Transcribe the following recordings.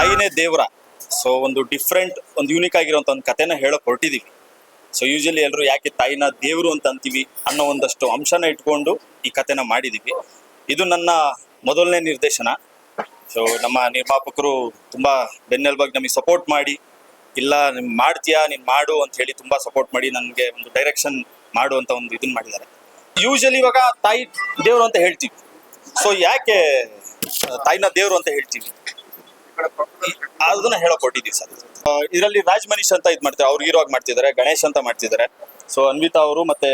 ತಾಯಿನೇ ದೇವ್ರ. ಸೊ ಒಂದು ಡಿಫ್ರೆಂಟ್ ಒಂದು ಯೂನಿಕ್ ಆಗಿರುವಂತ ಒಂದು ಕಥೆನ ಹೇಳೋಕೆ ಹೊರಟಿದ್ದೀವಿ ಸೊ ಯೂಶಲಿ ಎಲ್ಲರೂ ಯಾಕೆ ತಾಯಿನ ದೇವರು ಅಂತ ಅಂತೀವಿ ಅನ್ನೋ ಒಂದಷ್ಟು ಅಂಶನ ಇಟ್ಕೊಂಡು ಈ ಕಥೆನ ಮಾಡಿದೀವಿ. ಇದು ನನ್ನ ಮೊದಲನೇ ನಿರ್ದೇಶನ. ಸೊ ನಮ್ಮ ನಿರ್ಮಾಪಕರು ತುಂಬಾ ಬೆನ್ನೆಲುಬಾಗಿ ನಮಗೆ ಸಪೋರ್ಟ್ ಮಾಡಿ, ಇಲ್ಲ ನಿಮ್ ಮಾಡ್ತೀಯಾ? ನೀನು ಮಾಡು ಅಂತ ಹೇಳಿ ತುಂಬಾ ಸಪೋರ್ಟ್ ಮಾಡಿ ನನಗೆ ಒಂದು ಡೈರೆಕ್ಷನ್ ಮಾಡು ಅಂತ ಒಂದು ಇದನ್ನ ಮಾಡಿದ್ದಾರೆ. ಯೂಶಲಿ ಇವಾಗ ತಾಯಿ ದೇವರು ಅಂತ ಹೇಳ್ತೀವಿ. ಸೊ ಯಾಕೆ ತಾಯಿನ ದೇವರು ಅಂತ ಹೇಳ್ತೀವಿ? ಅದನ್ನ ಹೇಳಕೊಟ್ಟಿದ್ದೀವಿ ಸರ್. ಇದರಲ್ಲಿ ರಾಜ್ ಮನೀಶ್ ಅಂತ ಇದ್ ಮಾಡ್ತಾರೆ. ಅವ್ರು ಹೀರೋ ಆಗಿ ಮಾಡ್ತಿದ್ದಾರೆ. ಗಣೇಶ್ ಅಂತ ಮಾಡ್ತಿದ್ದಾರೆ. ಸೊ ಅನ್ವಿತಾ ಅವರು ಮತ್ತೆ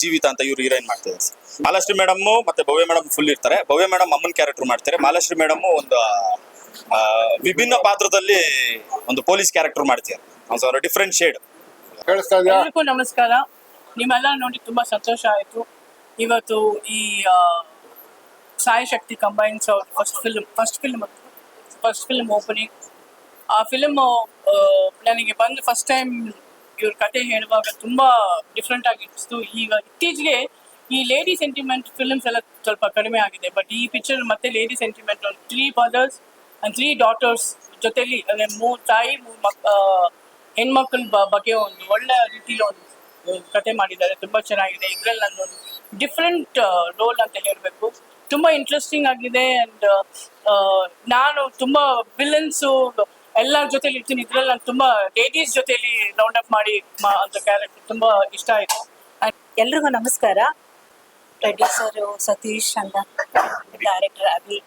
ಜೀವಿತಾ ಅಂತ ಇವ್ರು ಹೀರೋಯಿನ್ ಮಾಡ್ತಿದ್ದಾರೆ ಸರ್. ಮಾಲಾಶ್ರೀ ಮೇಡಮ್ ಮತ್ತೆ ಭವ್ಯ ಮೇಡಮ್ ಫುಲ್ ಇರ್ತಾರೆ. ಭವ್ಯ ಮೇಡಮ್ ಅಮ್ಮನ್ ಕ್ಯಾರೆಕ್ಟರ್ ಮಾಡ್ತಾರೆ. ಮಾಲಾಶ್ರೀ ಮೇಡಮ್ ಒಂದು ಆ, ವಿಭಿನ್ನ ಪಾತ್ರದಲ್ಲಿ ಒಂದು ಪೊಲೀಸ್ ಕ್ಯಾರೆಕ್ಟರ್ ಮಾಡ್ತಿದ್ದಾರೆ. ಡಿಫ್ರೆಂಟ್ ಶೇಡ್ ಎಲ್ರಿಗೂ ನಮಸ್ಕಾರ. ನಿಮ್ಮೆಲ್ಲ ನೋಡಿ ತುಂಬಾ ಸಂತೋಷ ಆಯಿತು. ಇವತ್ತು ಈ ಸಾಯಿ ಶಕ್ತಿ ಕಂಬೈನ್ಸ್ ಅವ್ರ first film first film first film opening ಆ ಫಿಲ್ಮ್ ನನಗೆ ಬಂದು ಫಸ್ಟ್ ಟೈಮ್ ಇವ್ರ ಕತೆ ಹೇಳುವಾಗ ತುಂಬಾ ಡಿಫ್ರೆಂಟ್ ಆಗಿತ್ತು ಈಗ ಇತ್ತೀಚೆಗೆ ಈ ಲೇಡಿ ಸೆಂಟಿಮೆಂಟ್ ಫಿಲ್ಮ್ಸ್ ಎಲ್ಲ ಸ್ವಲ್ಪ ಕಡಿಮೆ ಆಗಿದೆ. ಬಟ್ ಈ ಪಿಕ್ಚರ್ ಮತ್ತೆ lady sentiment three brothers and three daughters ಜೊತೆಲಿ, ಅಂದ್ರೆ ಮೂರು ತಾಯಿ ಮೂರು ಮಕ್ ಹೆಣ್ಮಕ್ಳ ಬಗ್ಗೆ ಒಂದು ಒಳ್ಳೆ ರೀತಿಲಿ ಒಂದು ಕತೆ ಮಾಡಿದ್ದಾರೆ. ತುಂಬಾ ಚೆನ್ನಾಗಿದೆ. ಇದ್ರಲ್ಲಿ ಒಂದು ಡಿಫ್ರೆಂಟ್ ರೋಲ್ ಅಂತ ಹೇಳಬೇಕು. ತುಂಬಾ ಇಂಟ್ರೆಸ್ಟಿಂಗ್ ಆಗಿದೆ ಅಂಡ್ ನಾನು ತುಂಬಾ ವಿಲನ್ಸ್ ಎಲ್ಲರ ಜೊತೆಲಿ ಇರ್ತೀನಿ. ಇದ್ರಲ್ಲಿ ನಾನು ತುಂಬಾ ಲೇಡೀಸ್ ಜೊತೆಲಿ ರೌಂಡ್ ಅಪ್ ಮಾಡಿ ಅಂತ ಕ್ಯಾರೆಕ್ಟರ್ ತುಂಬಾ ಇಷ್ಟ ಆಯ್ತು. ಎಲ್ರಿಗೂ ನಮಸ್ಕಾರ. ಪ್ರೊಡ್ಯೂಸರು ಸತೀಶ್ ಅಂತ ಡೈರೆಕ್ಟರ್ ಅಭಿ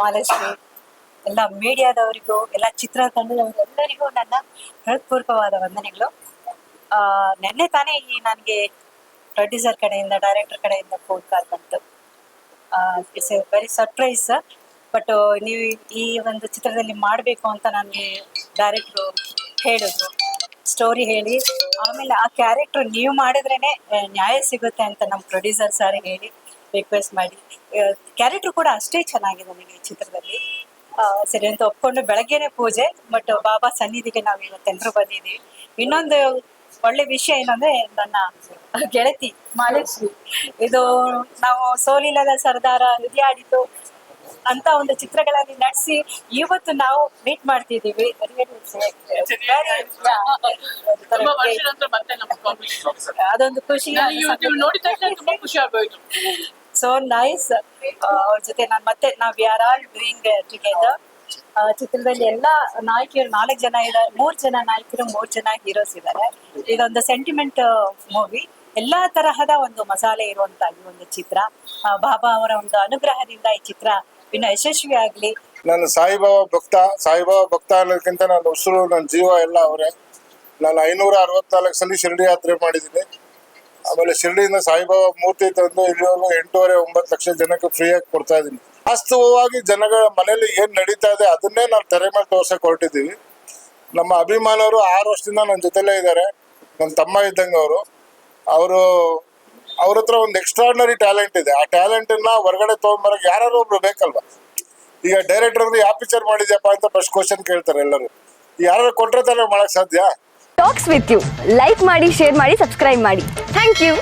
ಮಾಲಶ್ರೀ. ಎಲ್ಲ ಮೀಡಿಯಾದವರಿಗೂ ಎಲ್ಲ ಚಿತ್ರ ಎಲ್ಲರಿಗೂ ನನ್ನ ಹೃತ್ಪೂರ್ವಕವಾದ ವಂದನೆಗಳು. ನೆನ್ನೆ ತಾನೇ ಈ ನನಗೆ ಪ್ರೊಡ್ಯೂಸರ್ ಕಡೆಯಿಂದ ಡೈರೆಕ್ಟರ್ ಕಡೆಯಿಂದ ಫೋನ್ ಕಾಲ್ ಬಂತು. It's a very surprise but ನೀವು ಈ ಒಂದು ಚಿತ್ರದಲ್ಲಿ ಮಾಡಬೇಕು ಅಂತ ನನಗೆ ಡೈರೆಕ್ಟ್ರು ಹೇಳಿದ್ರು. ಸ್ಟೋರಿ ಹೇಳಿ. ಆಮೇಲೆ ಆ ಕ್ಯಾರೆಕ್ಟರ್ ನೀವು ಮಾಡಿದ್ರೇ ನ್ಯಾಯ ಸಿಗುತ್ತೆ ಅಂತ ನಮ್ಮ ಪ್ರೊಡ್ಯೂಸರ್ ಸರ್ ಹೇಳಿ ರಿಕ್ವೆಸ್ಟ್ ಮಾಡಿ. ಕ್ಯಾರೆಕ್ಟರ್ ಕೂಡ ಅಷ್ಟೇ ಚೆನ್ನಾಗಿದೆ ನನಗೆ ಈ ಚಿತ್ರದಲ್ಲಿ. ಸರಿ ಅಂತ ಒಪ್ಕೊಂಡು ಬೆಳಗ್ಗೆನೆ ಪೂಜೆ ಬಟ್ ಬಾಬಾ ಸನ್ನಿಧಿಗೆ ನಾವು ಇವತ್ತೆಲ್ಲರೂ ಬಂದಿದ್ದೀವಿ. ಇನ್ನೊಂದು ಒಳ್ಳೆ ವಿಷಯ ಏನಂದ್ರೆ ನನ್ನ ಗೆಳತಿ ಮಾಲೇಶ್ರೀ ಇದು ನಾವು ಸೋಲಿಲ್ಲದ ಸರ್ದಾರ ನಿಧಿ ಆಡಿತು ಅಂತ ಒಂದು ಚಿತ್ರಗಳಲ್ಲಿ ನಟಿಸಿ ಇವತ್ತು ನಾವು ಮೀಟ್ ಮಾಡ್ತಿದ್ದೀವಿ. ಅದೊಂದು ಖುಷಿ. ಸೋ ಇವತ್ತು ನೋಡಿದ ತಕ್ಷಣ ತುಂಬಾ ಖುಷಿ ಆಗೋಯ್ತು. ಸೊ ನೈಸ್ ಅವ್ರ ಜೊತೆ ನಾನು ಮತ್ತೆ ನಾವ್ ಯಾರ್ ಆಲ್ ಡೂಯಿಂಗ್ ಟುಗೆದರ್ ಚಿತ್ರದಲ್ಲಿ ಎಲ್ಲ ನಾಯಕಿಯರು, ನಾಲ್ಕು ಜನ ಇದ್ದಾರೆ ಮೂರ್ ಜನ ನಾಯಕಿಯರು ಮೂರ್ ಜನ ಹೀರೋಸ್ ಇದ್ದಾರೆ ಇದೊಂದು ಸೆಂಟಿಮೆಂಟ್ ಮೂವಿ ಎಲ್ಲಾ ತರಹದ ಒಂದು ಮಸಾಲೆ ಇರುವಂತ ಈ ಒಂದು ಚಿತ್ರ. ಬಾಬಾ ಅವರ ಒಂದು ಅನುಗ್ರಹದಿಂದ ಈ ಚಿತ್ರ ಇನ್ನು ಯಶಸ್ವಿ ಆಗ್ಲಿ. ನಾನು ಸಾಯಿಬಾಬಾ ಭಕ್ತ ಸಾಯಿಬಾಬಾ ಭಕ್ತ ಅನ್ನೋದಕ್ಕಿಂತ ನನ್ನ ಉಸಿರು, ನನ್ನ ಜೀವ ಎಲ್ಲ ಅವರೇ. ನಾನು ಐನೂರ ಅರವತ್ನಾಲ್ಕು ಸಲ ಶಿರಡಿ ಯಾತ್ರೆ ಮಾಡಿದ್ದೀನಿ. ಆಮೇಲೆ ಶಿರಡಿಯಿಂದ ಸಾಯಿಬಾಬಾ ಮೂರ್ತಿ ತಂದು ಇಲ್ಲಿವರೆಗೂ ಎಂಟೂವರೆ ಒಂಬತ್ತು ಲಕ್ಷ ಜನಕ್ಕೆ ಫ್ರೀಯಾಗಿ ಕೊಡ್ತಾ ಇದ್ದೀನಿ. ವಾಸ್ತವವಾಗಿ ಜನಗಳ ಮನೆಯಲ್ಲಿ ಏನ್ ನಡೀತಾ ಇದೆ, ಅದನ್ನೇ ನಾವು ತೆರೆ ಮೇಲೆ ತೋರ್ಸಕ್ ಹೊರಟಿದ್ದೀವಿ. ನಮ್ಮ ಅಭಿಮಾನವರು ಆರು ವರ್ಷದಿಂದ ನನ್ನ ಜೊತೆಲೇ ಇದ್ದಾರೆ ನನ್ನ ತಮ್ಮ ಇದ್ದಂಗೆ ಅವರು ಅವರು ಅವ್ರ ಹತ್ರ ಒಂದು ಎಕ್ಸ್ಟ್ರಾರ್ಡಿನರಿ ಟ್ಯಾಲೆಂಟ್ ಇದೆ. ಆ ಟ್ಯಾಲೆಂಟನ್ನ ಹೊರಗಡೆ ತೊಗೊಂಬರಕ್ಕೆ ಯಾರು ಒಬ್ರು ಬೇಕಲ್ವಾ? ಈಗ ಡೈರೆಕ್ಟರ್ ಯಾವ ಪಿಕ್ಚರ್ ಮಾಡಿದ್ಯಪ್ಪ? ಅಂತ ಫಸ್ಟ್ ಕ್ವಶನ್ ಕೇಳ್ತಾರೆ ಎಲ್ಲರೂ. ಯಾರು ಕೊಟ್ರೆ ತಾನೇ ಮಾಡಕ್ ಸಾಧ್ಯ? ಟಾಕ್ಸ್ ವಿತ್ ಯು ಲೈಕ್ ಮಾಡಿ ಶೇರ್ ಮಾಡಿ ಸಬ್ಸ್ಕ್ರೈಬ್ ಮಾಡಿ. Thank you